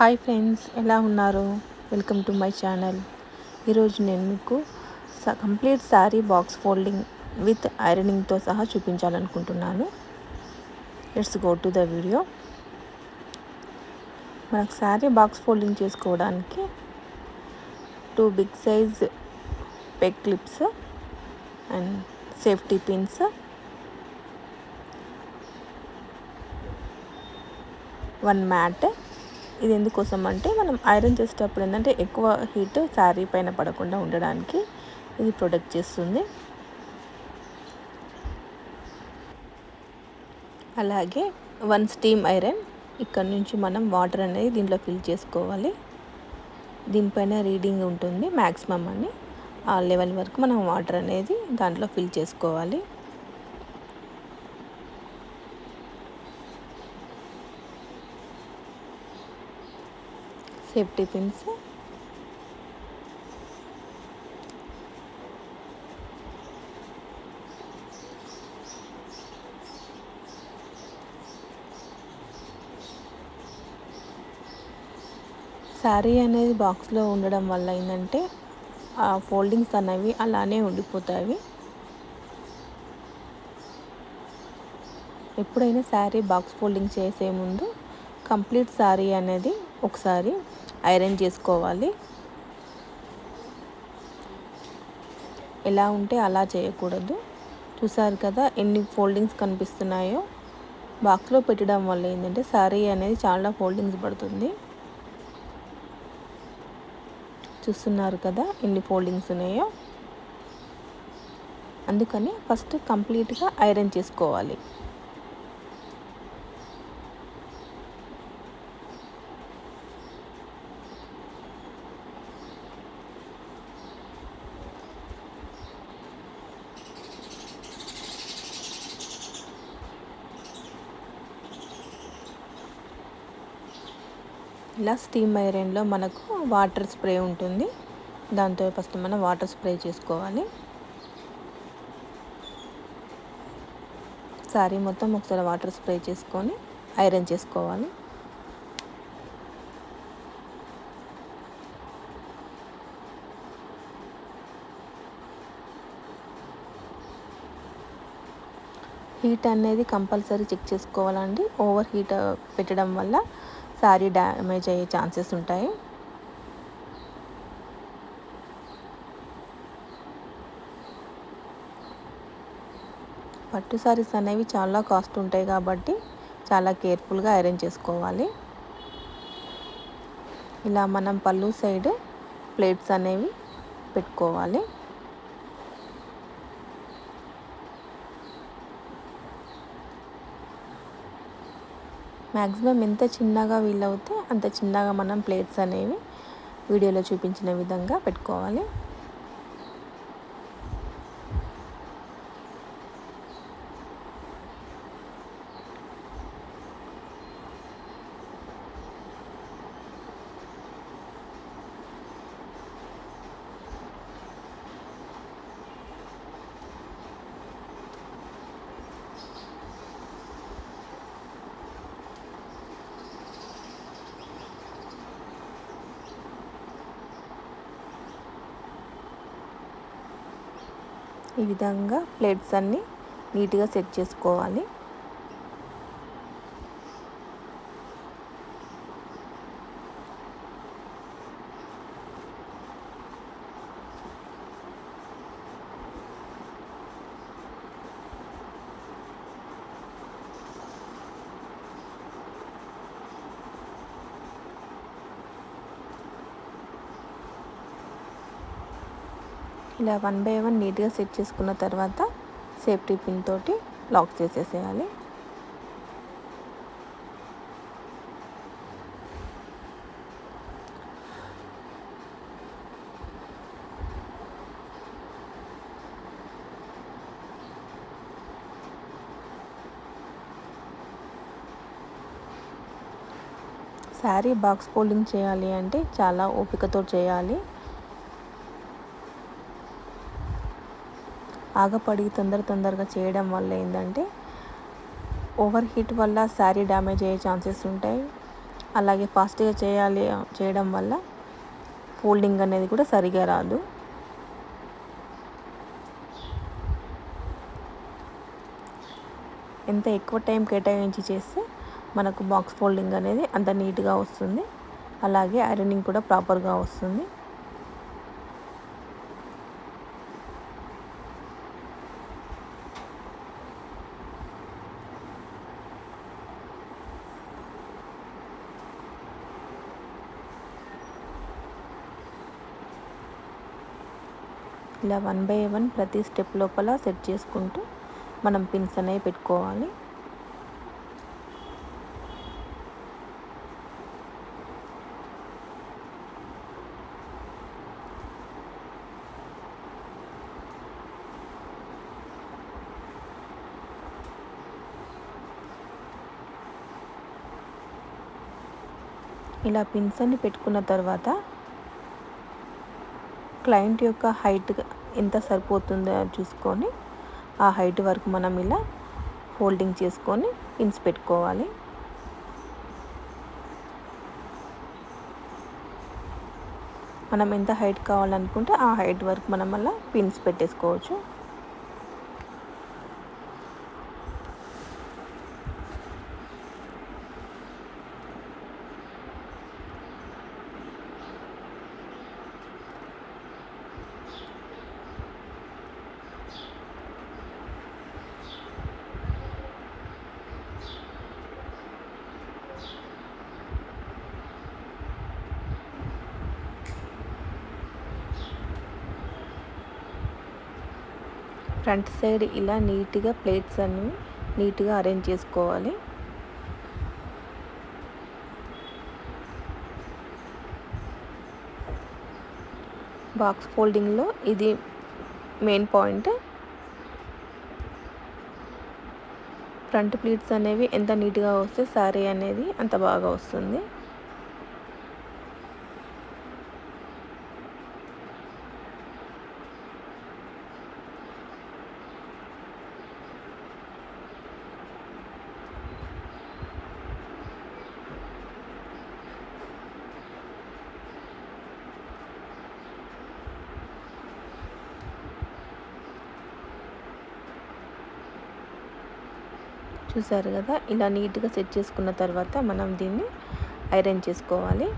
Hi friends ఎలా ఉన్నారు? Welcome to my channel. ఈరోజు నేను మీకు స- complete saree box folding with ఐరనింగ్తో సహా చూపించాలనుకుంటున్నాను. Let's go to the video. మనకు శారీ బాక్స్ ఫోల్డింగ్ చేసుకోవడానికి two big size peg clips and safety pins. One mat ఇది ఎందుకోసం అంటే మనం ఐరన్ చేసేటప్పుడు ఏంటంటే ఎక్కువ హీట్ శారీ పైన పడకుండా ఉండడానికి ఇది ప్రొటెక్ట్ చేస్తుంది. అలాగే వన్ స్టీమ్ ఐరన్ ఇక్కడ నుంచి మనం వాటర్ అనేది దీంట్లో ఫిల్ చేసుకోవాలి. దీనిపైన రీడింగ్ ఉంటుంది మ్యాక్సిమం అని. ఆ లెవెల్ వరకు మనం వాటర్ అనేది దాంట్లో ఫిల్ చేసుకోవాలి. Safety pins. శారీ అనేది బాక్స్లో ఉండడం వల్ల ఏంటంటే ఆ ఫోల్డింగ్స్ అనేవి అలానే ఉండిపోతాయి. ఎప్పుడైనా శారీ బాక్స్ ఫోల్డింగ్ చేసే ముందు కంప్లీట్ శారీ అనేది ఒకసారి ఐరన్ చేసుకోవాలి. ఎలా ఉంటే అలా చేయకూడదు. చూసారు కదా ఎన్ని ఫోల్డింగ్స్ కనిపిస్తున్నాయో. బాక్స్లో పెట్టడం వల్ల ఏంటంటే శారీ అనేది చాలా ఫోల్డింగ్స్ పడుతుంది. చూస్తున్నారు కదా ఎన్ని ఫోల్డింగ్స్ ఉన్నాయో. అందుకని ఫస్ట్ కంప్లీట్గా ఐరన్ చేసుకోవాలి. ఇలా స్టీమ్ ఐరన్లో మనకు వాటర్ స్ప్రే ఉంటుంది. దాంతో ఫస్ట్ మనం వాటర్ స్ప్రే చేసుకోవాలి. సారీ మొత్తం ఒకసారి వాటర్ స్ప్రే చేసుకొని ఐరన్ చేసుకోవాలి. హీట్ అనేది కంపల్సరీ చెక్ చేసుకోవాలండి. ఓవర్ హీట్ పెట్టడం వల్ల శారీ డ్యామేజ్ అయ్యే ఛాన్సెస్ ఉంటాయి. పట్టు సారీస్ అనేవి చాలా కాస్ట్ ఉంటాయి కాబట్టి చాలా కేర్ఫుల్గా ఐరన్ చేసుకోవాలి. ఇలా మనం పళ్ళు సైడ్ ప్లేట్స్ అనేవి పెట్టుకోవాలి. మ్యాక్సిమం ఎంత చిన్నగా వీలవుతే అంత చిన్నగా మనం ప్లేట్స్ అనేవి వీడియోలో చూపించిన విధంగా పెట్టుకోవాలి. ఈ విధంగా ప్లేట్స్ అన్నీ నీట్గా సెట్ చేసుకోవాలి. ఇలా వన్ బై వన్ నీట్గా సెట్ చేసుకున్న తర్వాత సేఫ్టీ పిన్ తోటి లాక్ చేసేసేయాలి. శారీ బాక్స్ ఫోల్డింగ్ చేయాలి అంటే చాలా ఓపికతో చేయాలి. ఆగపడి తొందర తొందరగా చేయడం వల్ల ఏంటంటే ఓవర్ హీట్ వల్ల శారీ డ్యామేజ్ అయ్యే ఛాన్సెస్ ఉంటాయి. అలాగే ఫాస్ట్గా చేయాలి చేయడం వల్ల ఫోల్డింగ్ అనేది కూడా సరిగా రాదు. ఎంత ఎక్కువ టైం కేటాయించి చేస్తే మనకు బాక్స్ ఫోల్డింగ్ అనేది అంత నీట్గా వస్తుంది. అలాగే ఐరనింగ్ కూడా ప్రాపర్గా వస్తుంది. ఇలా వన్ బై వన్ ప్రతి స్టెప్ లోపల సెట్ చేసుకుంటూ మనం పిన్స్ అనేవి పెట్టుకోవాలి. ఇలా పిన్స్ అన్ని పెట్టుకున్న తర్వాత క్లయింట్ యొక్క హైట్ ఎంత సరిపోతుందో చూసుకొని ఆ హైట్ వరకు మనం ఇలా ఫోల్డింగ్ చేసుకొని పిన్స్ పెట్టుకోవాలి. మనం ఎంత హైట్ కావాలనుకుంటే ఆ హైట్ వరకు మనం అలా పిన్స్ పెట్టేసుకోవచ్చు. ఫ్రంట్ సైడ్ ఇలా నీట్గా ప్లేట్స్ అన్ని నీట్గా అరేంజ్ చేసుకోవాలి. బాక్స్ ఫోల్డింగ్లో ఇది మెయిన్ పాయింట్. ఫ్రంట్ ప్లీట్స్ అనేవి ఎంత నీట్గా వస్తే సారీ అనేది అంత బాగా వస్తుంది. చూసారు కదా? ఇలా నీట్గా సెట్ చేసుకున్న తర్వాత మనం దీన్ని ఐరన్ చేసుకోవాలి.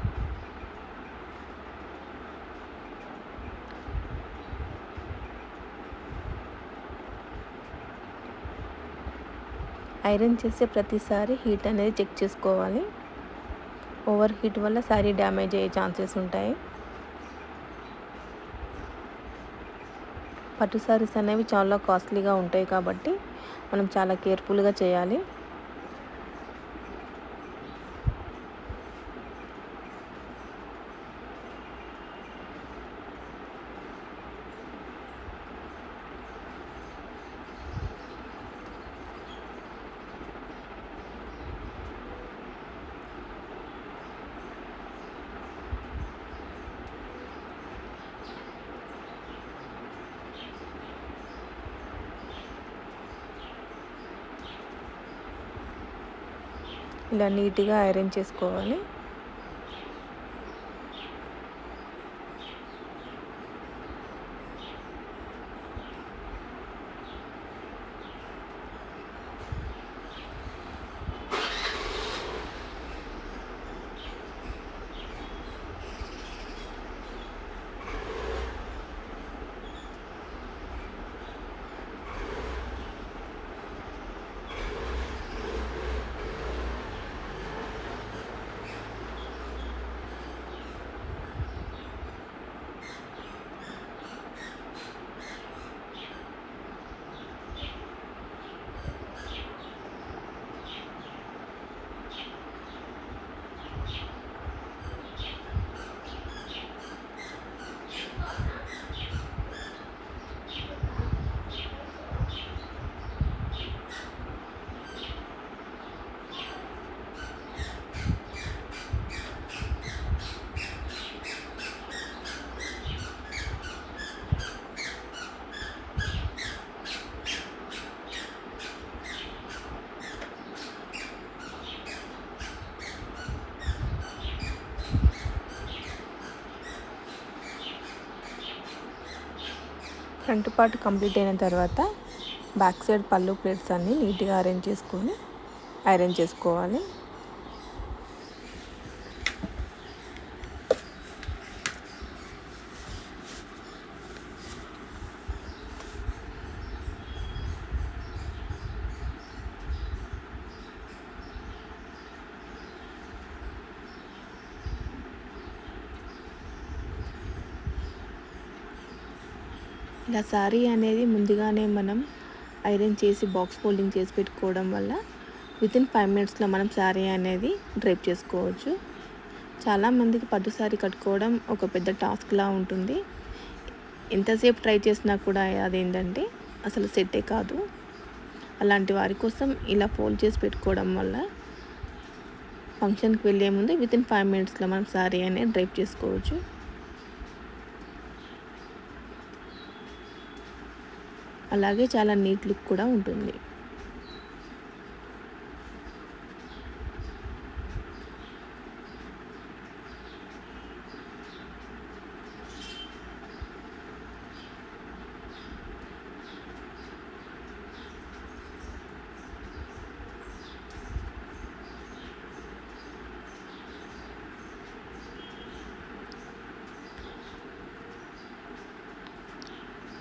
ఐరన్ చేసే ప్రతిసారి హీట్ అనేది చెక్ చేసుకోవాలి. ఓవర్ హీట్ వల్ల శారీ డ్యామేజ్ అయ్యే ఛాన్సెస్ ఉంటాయి. పట్టు సారీస్ అనేవి చాలా కాస్ట్లీగా ఉంటాయి కాబట్టి మనం చాలా కేర్ఫుల్గా చేయాలి. ఇలా నీట్గా ఐరన్ చేసుకోవాలి. ఫ్రంట్ పార్ట్ కంప్లీట్ అయిన తర్వాత బ్యాక్ సైడ్ పళ్ళు ప్లేట్స్ అన్నీ నీట్గా అరేంజ్ చేసుకొని ఐరన్ చేసుకోవాలి. ఇలా శారీ అనేది ముందుగానే మనం ఐరన్ చేసి బాక్స్ ఫోల్డింగ్ చేసి పెట్టుకోవడం వల్ల వితిన్ ఫైవ్ మినిట్స్లో మనం శారీ అనేది డ్రైప్ చేసుకోవచ్చు. చాలామందికి పట్టు శారీ కట్టుకోవడం ఒక పెద్ద టాస్క్లా ఉంటుంది. ఎంతసేపు ట్రై చేసినా కూడా అదేంటంటే అసలు సెట్టే కాదు. అలాంటి వారి కోసం ఇలా ఫోల్డ్ చేసి పెట్టుకోవడం వల్ల ఫంక్షన్కి వెళ్ళే ముందు వితిన్ ఫైవ్ మినిట్స్లో మనం శారీ అనేది డ్రైప్ చేసుకోవచ్చు. అలాగే చాలా నీట్ లుక్ కూడా ఉంటుంది.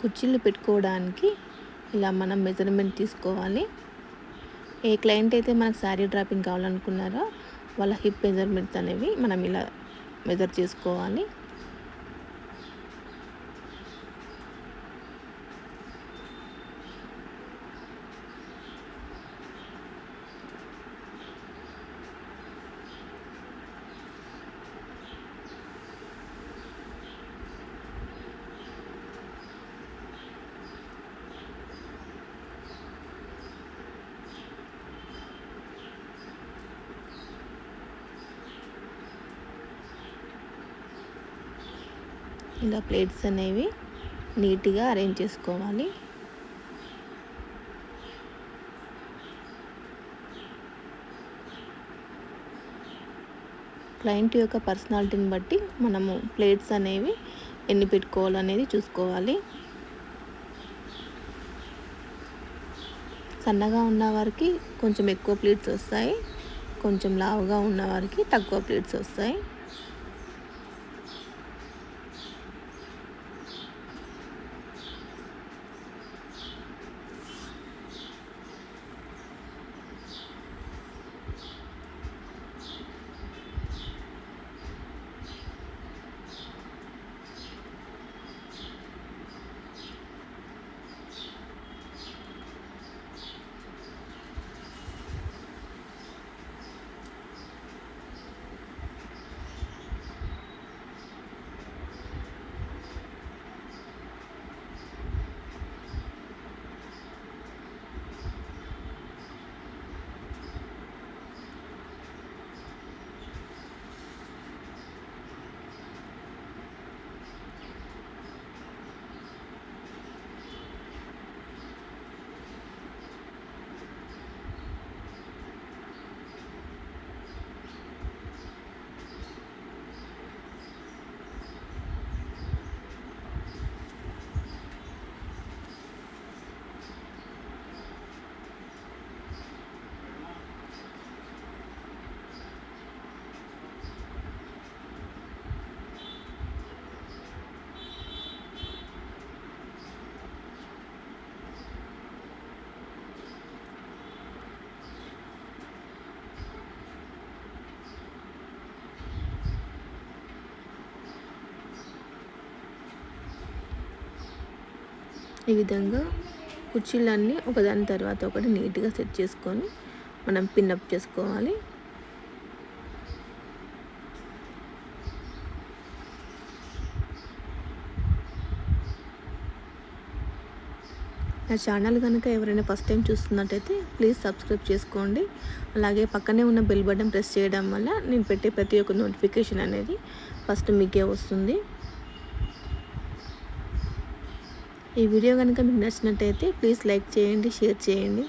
కుర్చీలు పెట్టుకోవడానికి ఇలా మనం మెజర్మెంట్ తీసుకోవాలి. ఏ క్లయింట్ అయితే మనకు శారీ డ్రాపింగ్ కావాలనుకున్నారో వాళ్ళ హిప్ మెజర్మెంట్స్ అనేవి మనం ఇలా మెజర్ చేసుకోవాలి. ఇలా ప్లేట్స్ అనేవి నీట్గా అరేంజ్ చేసుకోవాలి. క్లయింట్ యొక్క పర్సనాలిటీని బట్టి మనము ప్లేట్స్ అనేవి ఎన్ని పెట్టుకోవాలనేది చూసుకోవాలి. సన్నగా ఉన్న వారికి కొంచెం ఎక్కువ ప్లేట్స్ వస్తాయి. కొంచెం లావుగా ఉన్నవారికి తక్కువ ప్లేట్స్ వస్తాయి. ఈ విధంగా కుర్చీలన్నీ ఒకదాని తర్వాత ఒకటి నీట్గా సెట్ చేసుకొని మనం పిన్అప్ చేసుకోవాలి. నా ఛానల్ కనుక ఎవరైనా ఫస్ట్ టైం చూస్తున్నట్టయితే ప్లీజ్ సబ్స్క్రైబ్ చేసుకోండి. అలాగే పక్కనే ఉన్న బెల్ బటన్ ప్రెస్ చేయడం వల్ల నేను పెట్టే ప్రతి ఒక్క నోటిఫికేషన్ అనేది ఫస్ట్ మీకే వస్తుంది. ఈ వీడియో కనుక మీకు నచ్చినట్టయితే ప్లీజ్ లైక్ చేయండి షేర్ చేయండి.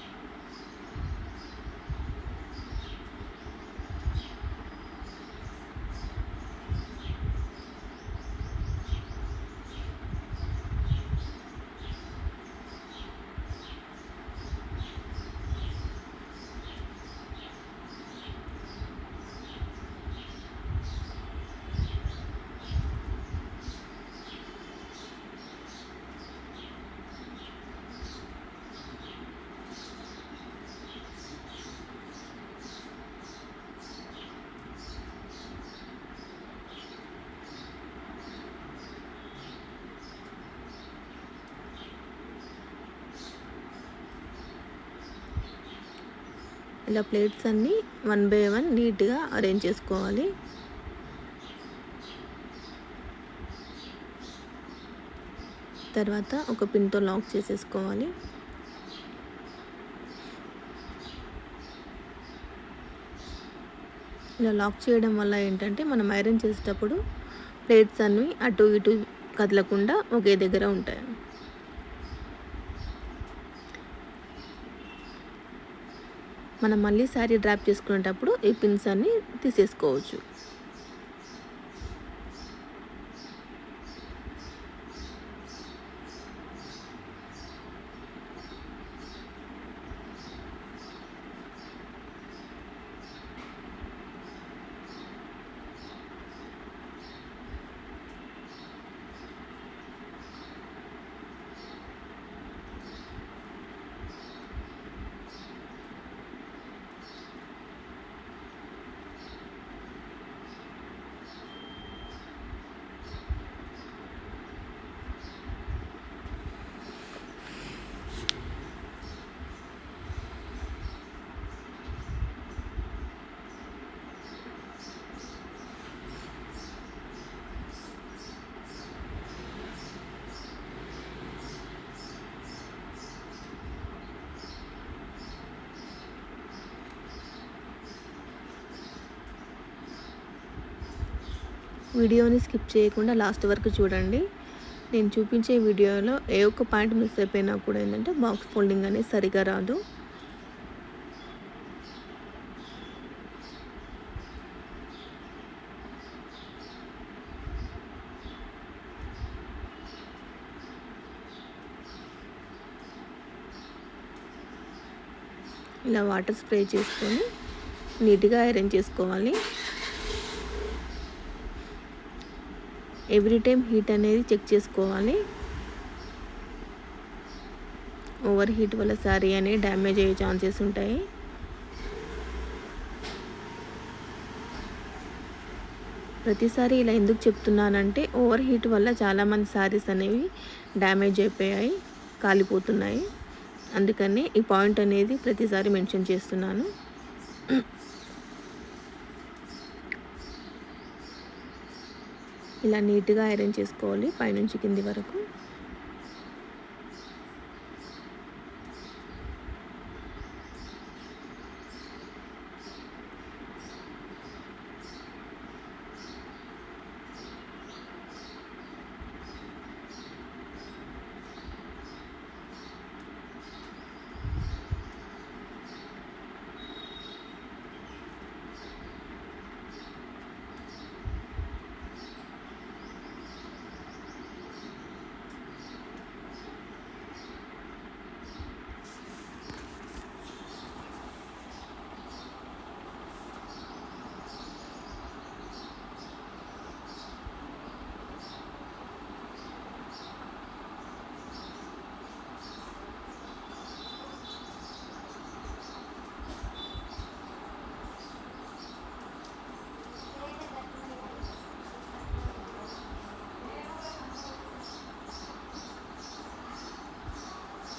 ఇలా ప్లేట్స్ అన్నీ వన్ బై వన్ నీట్గా అరేంజ్ చేసుకోవాలి. తర్వాత ఒక పిన్తో లాక్ చేసేసుకోవాలి. ఇలా లాక్ చేయడం వల్ల ఏంటంటే మనం ఐరన్ చేసేటప్పుడు ప్లేట్స్ అన్నీ అటు ఇటు కదలకుండా ఒకే దగ్గర ఉంటాయి. మనం మళ్ళీ శారీ డ్రాప్ చేసుకునేటప్పుడు ఈ పిన్స్ అన్నీ తీసేసుకోవచ్చు. వీడియోని స్కిప్ చేయకుండా లాస్ట్ వరకు చూడండి. నేను చూపించే వీడియోలో ఏ ఒక్క పాయింట్ మిస్ అయిపోయినా కూడా ఏంటంటే బాక్స్ ఫోల్డింగ్ అనేది సరిగా రాదు. ఇలా వాటర్ స్ప్రే చేసుకొని నీట్గా ఐరన్ చేసుకోవాలి. ఎవ్రీ టైం హీట్ అనేది చెక్ చేసుకోవాలి. ఓవర్ హీట్ వల్ల శారీ అనేది డ్యామేజ్ అయ్యే ఛాన్సెస్ ఉంటాయి. ప్రతిసారి ఇలా ఎందుకు చెప్తున్నానంటే ఓవర్ హీట్ వల్ల చాలామంది శారీస్ అనేవి డ్యామేజ్ అయిపోయాయి కాలిపోతున్నాయి. అందుకనే ఈ పాయింట్ అనేది ప్రతిసారి మెన్షన్ చేస్తున్నాను. ఇలా నీట్గా ఐరన్ చేసుకోవాలి పైనుంచి కింది వరకు.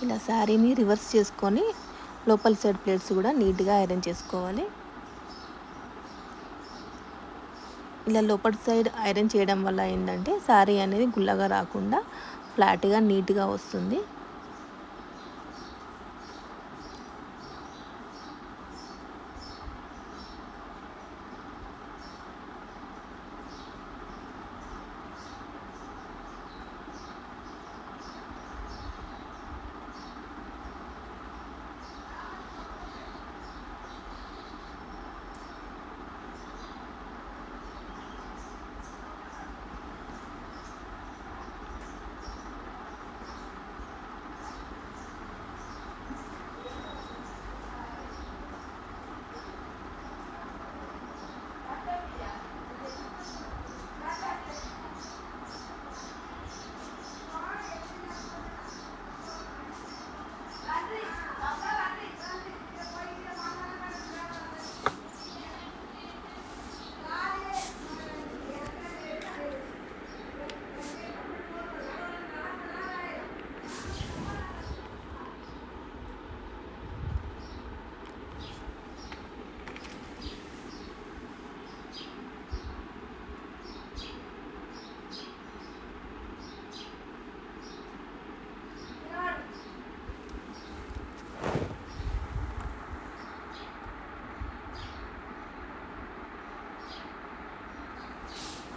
ఇలా శారీని రివర్స్ చేసుకొని లోపల సైడ్ ప్లేట్స్ కూడా నీట్గా ఐరన్ చేసుకోవాలి. ఇలా లోపల సైడ్ ఐరన్ చేయడం వల్ల ఏంటంటే శారీ అనేది గుల్లగా రాకుండా ఫ్లాట్గా నీట్గా వస్తుంది.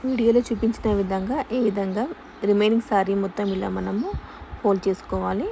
వీడియోలో చూపించిన విధంగా ఈ విధంగా రిమైనింగ్ శారీ మొత్తం ఇలా మనము ఫోల్డ్ చేసుకోవాలి.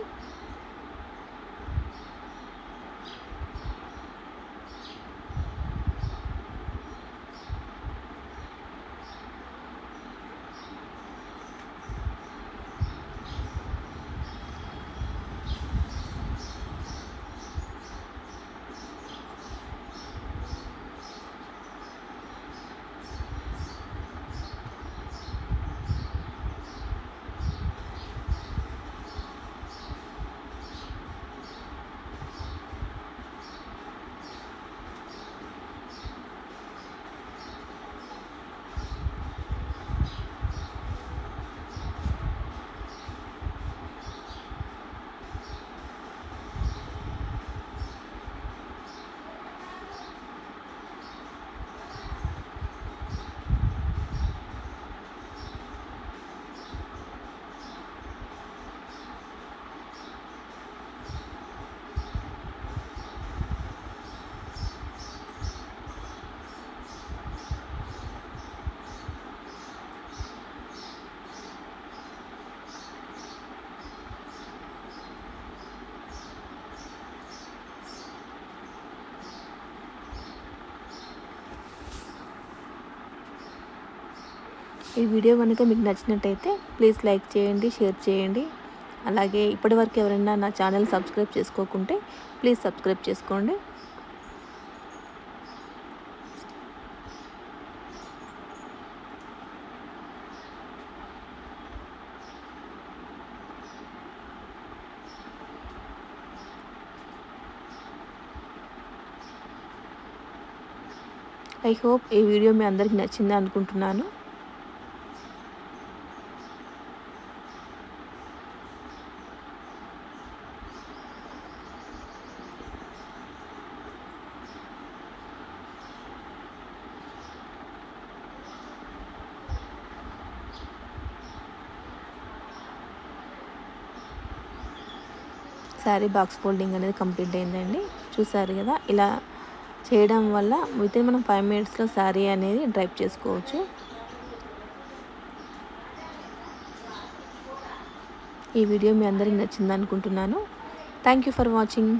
ఈ వీడియో కనుక మీకు నచ్చినట్టయితే ప్లీజ్ లైక్ చేయండి షేర్ చేయండి. అలాగే ఇప్పటివరకు ఎవరైనా నా ఛానల్ సబ్స్క్రైబ్ చేసుకోకుంటే ప్లీజ్ సబ్స్క్రైబ్ చేసుకోండి. ఐ హోప్ ఈ వీడియో మీ అందరికి నచ్చింది అనుకుంటున్నాను. శారీ బాక్స్ ఫోల్డింగ్ అనేది కంప్లీట్ అయిందండి. చూసారు కదా ఇలా చేయడం వల్ల విత్ మనం ఫైవ్ మినిట్స్లో శారీ అనేది డ్రైప్ చేసుకోవచ్చు. ఈ వీడియో మీ అందరికి నచ్చింది అనుకుంటున్నాను థ్యాంక్ యూ ఫర్ వాచింగ్.